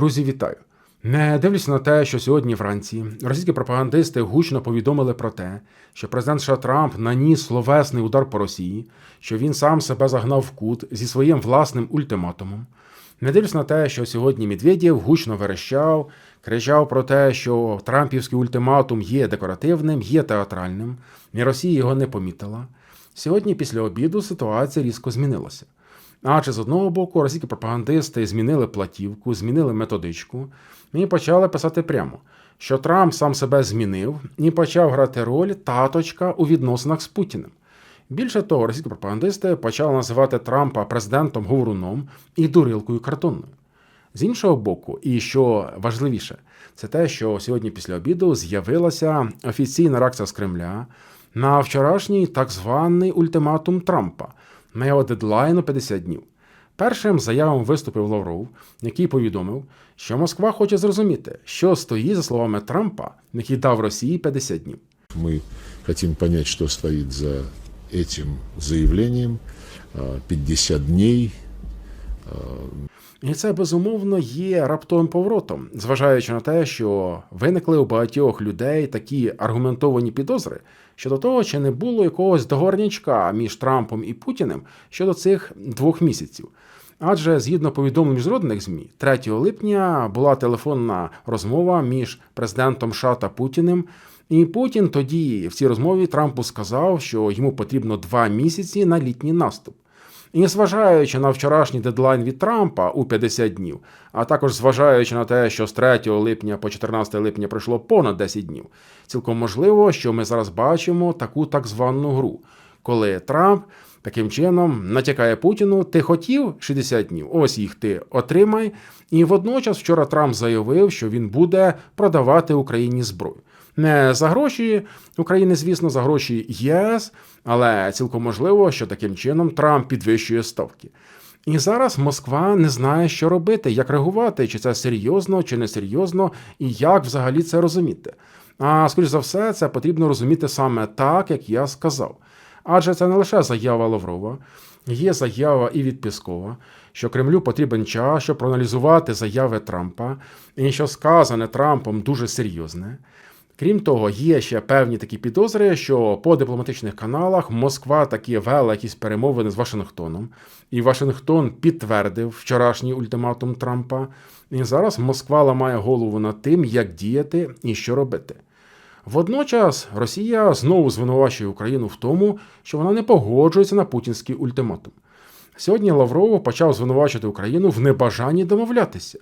Друзі, вітаю! Не дивлячись на те, що сьогодні вранці російські пропагандисти гучно повідомили про те, що президент США Трамп наніс словесний удар по Росії, що він сам себе загнав в кут зі своїм власним ультиматумом. Не дивлячись на те, що сьогодні Медведєв гучно верещав, кричав про те, що Трампівський ультиматум є декоративним, є театральним, і Росія його не помітила. Сьогодні, після обіду, ситуація різко змінилася. Адже з одного боку російські пропагандисти змінили платівку, змінили методичку і почали писати прямо, що Трамп сам себе змінив і почав грати роль таточка у відносинах з Путіним. Більше того, російські пропагандисти почали називати Трампа президентом говоруном і дурилкою картонною. З іншого боку, і що важливіше, це те, що сьогодні після обіду з'явилася офіційна реакція з Кремля на вчорашній так званий ультиматум Трампа на його дедлайну 50 днів. Першим заявом виступив Лавров, який повідомив, що Москва хоче зрозуміти, що стоїть за словами Трампа, який дав Росії 50 днів. Ми хочемо зрозуміти, що стоїть за цим заявленням 50 дней. І це безумовно є раптовим поворотом, зважаючи на те, що виникли у багатьох людей такі аргументовані підозри щодо того, чи не було якогось договорнячка між Трампом і Путіним щодо цих двох місяців. Адже згідно повідомлень міжнародних ЗМІ, 3 липня була телефонна розмова між президентом США та Путіним. І Путін тоді в цій розмові Трампу сказав, що йому потрібно два місяці на літній наступ. І зважаючи на вчорашній дедлайн від Трампа у 50 днів, а також зважаючи на те, що з 3 липня по 14 липня пройшло понад 10 днів, цілком можливо, що ми зараз бачимо таку так звану гру, коли Трамп таким чином натякає Путіну: ти хотів 60 днів, ось їх ти отримай. І водночас вчора Трамп заявив, що він буде продавати Україні зброю. Не за гроші України, звісно, за гроші ЄС, але цілком можливо, що таким чином Трамп підвищує ставки. І зараз Москва не знає, що робити, як реагувати, чи це серйозно, чи не серйозно, і як взагалі це розуміти. А скоріш за все, це потрібно розуміти саме так, як я сказав. Адже це не лише заява Лаврова, є заява і від Піскова, що Кремлю потрібен час, щоб проаналізувати заяви Трампа, і що сказане Трампом дуже серйозне. Крім того, є ще певні такі підозри, що по дипломатичних каналах Москва таки вела якісь перемовини з Вашингтоном, і Вашингтон підтвердив вчорашній ультиматум Трампа. І зараз Москва ламає голову над тим, як діяти і що робити. Водночас Росія знову звинувачує Україну в тому, що вона не погоджується на путінський ультиматум. Сьогодні Лавров почав звинувачувати Україну в небажанні домовлятися.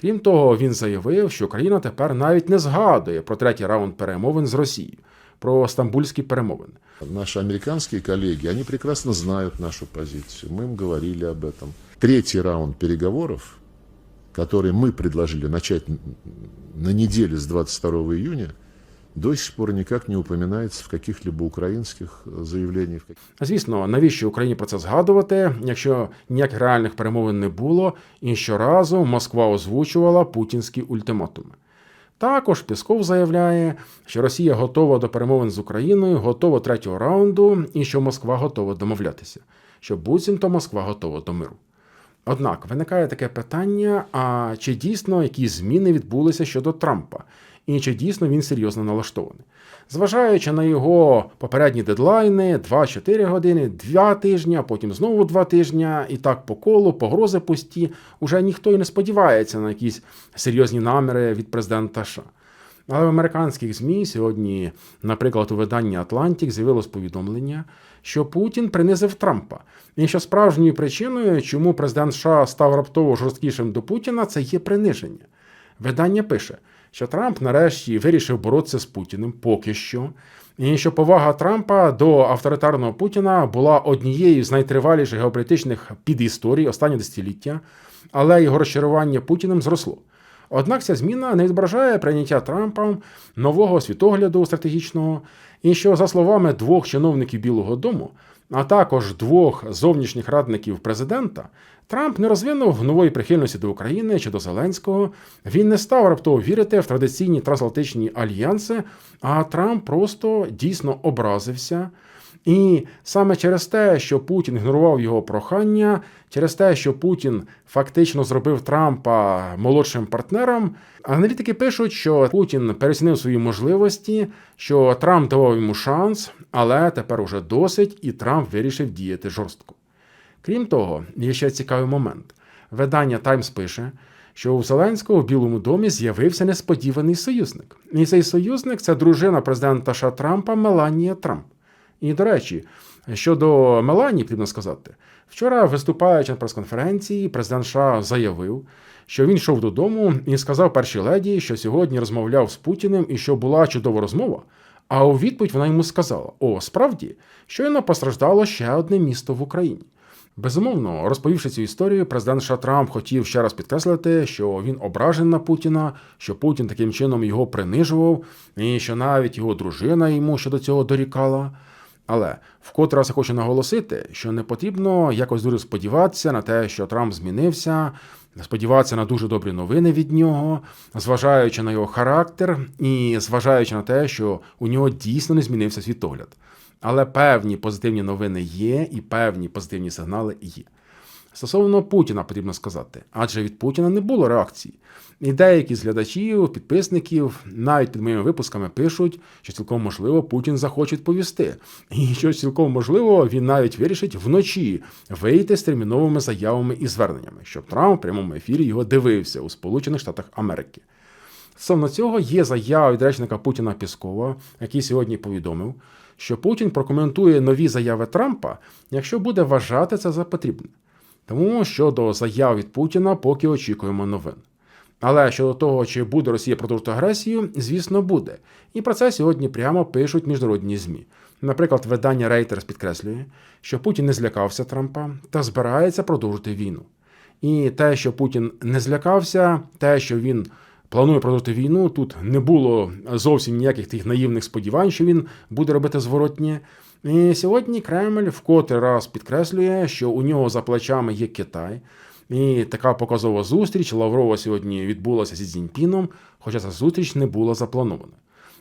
Крім того, він заявив, що Україна тепер навіть не згадує про третій раунд перемовин з Росією, про стамбульські перемовини. Наши американские коллеги, они прекрасно знают нашу позицию. Мы им говорили об этом. Третий раунд переговоров, который мы предложили начать на неделе с 22 июня, до сих пор никак не упоминается в каких-либо украинских заявлениях. Звісно, навіщо Україні про це згадувати, якщо ніяких реальних перемовин не було, і щоразу Москва озвучувала путінські ультиматуми. Також Пісков заявляє, що Росія готова до перемовин з Україною, готова третього раунду, і що Москва готова домовлятися, що буцімто Москва готова до миру. Однак виникає таке питання: а чи дійсно якісь зміни відбулися щодо Трампа, і чи дійсно він серйозно налаштований? Зважаючи на його попередні дедлайни, 2-4 години, 2 тижні, а потім знову 2 тижні, і так по колу, погрози пусті, уже ніхто і не сподівається на якісь серйозні наміри від президента США. Але в американських ЗМІ сьогодні, наприклад, у виданні Атлантік з'явилось повідомлення, що Путін принизив Трампа, і що справжньою причиною, чому президент США став раптово жорсткішим до Путіна, це є приниження. Видання пише, що Трамп нарешті вирішив боротися з Путіним поки що, і що повага Трампа до авторитарного Путіна була однією з найтриваліших геополітичних підісторій останнього десятиліття, але його розчарування Путіним зросло. Однак ця зміна не відображає прийняття Трампом нового світогляду стратегічного, і що, за словами двох чиновників Білого Дому, а також двох зовнішніх радників президента, Трамп не розвинув нової прихильності до України чи до Зеленського. Він не став раптово вірити в традиційні трансатлантичні альянси, а Трамп просто дійсно образився. І саме через те, що Путін ігнорував його прохання, через те, що Путін фактично зробив Трампа молодшим партнером, аналітики пишуть, що Путін переоцінив свої можливості, що Трамп давав йому шанс, але тепер уже досить, і Трамп вирішив діяти жорстко. Крім того, є ще цікавий момент. Видання Таймс пише, що у Зеленського в Білому домі з'явився несподіваний союзник. І цей союзник це дружина президента США Трампа Меланія Трамп. І, до речі, щодо Меланії, потрібно сказати, вчора, виступаючи на прес-конференції, президент США заявив, що він йшов додому і сказав першій леді, що сьогодні розмовляв з Путіним і що була чудова розмова. А у відповідь вона йому сказала: О, справді, щойно постраждало ще одне місто в Україні. Безумовно, розповівши цю історію, президент США Трамп хотів ще раз підкреслити, що він ображений на Путіна, що Путін таким чином його принижував, і що навіть його дружина йому щодо цього дорікала. Але вкотре раз я хочу наголосити, що не потрібно якось дуже сподіватися на те, що Трамп змінився, сподіватися на дуже добрі новини від нього, зважаючи на його характер і зважаючи на те, що у нього дійсно не змінився світогляд. Але певні позитивні новини є, і певні позитивні сигнали є. Стосовно Путіна потрібно сказати, адже від Путіна не було реакції. І деякі з глядачів, підписників, навіть під моїми випусками пишуть, що цілком можливо Путін захоче відповісти. І що цілком можливо він навіть вирішить вночі вийти з терміновими заявами і зверненнями, щоб Трамп в прямому ефірі його дивився у Сполучених Штатах Америки. Стосовно цього є заява від речника Путіна Піскова, який сьогодні повідомив, що Путін прокоментує нові заяви Трампа, якщо буде вважати це за потрібне. Тому щодо заяв від Путіна, поки очікуємо новин. Але щодо того, чи буде Росія продовжувати агресію, звісно, буде. І про це сьогодні прямо пишуть міжнародні ЗМІ. Наприклад, видання Reuters підкреслює, що Путін не злякався Трампа та збирається продовжити війну. І те, що Путін не злякався, те, що він планує продовжити війну, тут не було зовсім ніяких тих наївних сподівань, що він буде робити зворотнє. І сьогодні Кремль вкотре раз підкреслює, що у нього за плечами є Китай. І така показова зустріч Лаврова сьогодні відбулася зі Цзіньпіном, хоча ця зустріч не була запланована.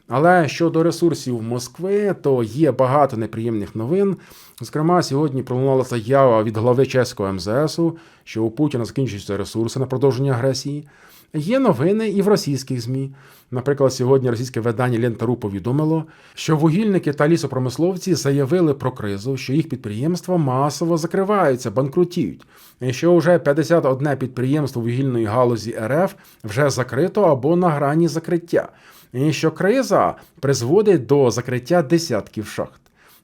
Але щодо ресурсів Москви, то є багато неприємних новин. Зокрема, сьогодні пролунала заява від глави чеського МЗСу, що у Путіна закінчуються ресурси на продовження агресії. Є новини і в російських ЗМІ. Наприклад, сьогодні російське видання Лентару повідомило, що вугільники та лісопромисловці заявили про кризу, що їх підприємства масово закриваються, банкрутіють, і що вже 51 підприємство вугільної галузі РФ вже закрито або на грані закриття, і що криза призводить до закриття десятків шахт.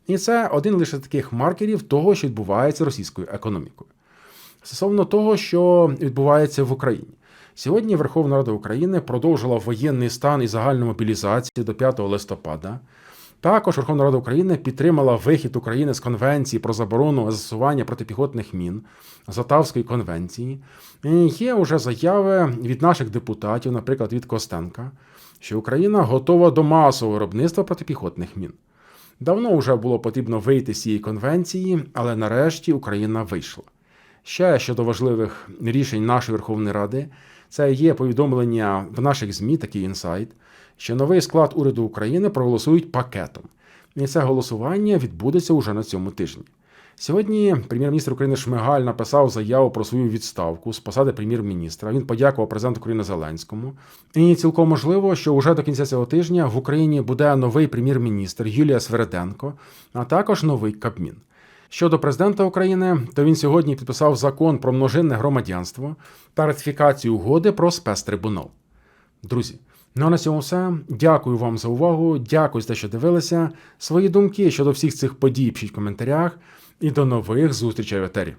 І це один лише таких маркерів того, що відбувається російською економікою. Стосовно того, що відбувається в Україні. Сьогодні Верховна Рада України продовжила воєнний стан і загальну мобілізацію до 5 листопада. Також Верховна Рада України підтримала вихід України з Конвенції про заборону застосування протипіхотних мін з Отавської конвенції. І є вже заяви від наших депутатів, наприклад, від Костенка, що Україна готова до масового виробництва протипіхотних мін. Давно вже було потрібно вийти з цієї конвенції, але нарешті Україна вийшла. Ще щодо важливих рішень нашої Верховної Ради, це є повідомлення в наших ЗМІ, такий інсайт, що новий склад уряду України проголосують пакетом. І це голосування відбудеться уже на цьому тижні. Сьогодні прем'єр-міністр України Шмигаль написав заяву про свою відставку з посади прем'єр-міністра. Він подякував президенту України Зеленському. І цілком можливо, що вже до кінця цього тижня в Україні буде новий прем'єр-міністр Юлія Свереденко, а також новий Кабмін. Щодо президента України, то він сьогодні підписав закон про множинне громадянство та ратифікацію угоди про спецтрибунал. Друзі, ну а на цьому все. Дякую вам за увагу. Дякую за те, що дивилися. Свої думки щодо всіх цих подій пишіть в коментарях. І до нових зустрічей в етері.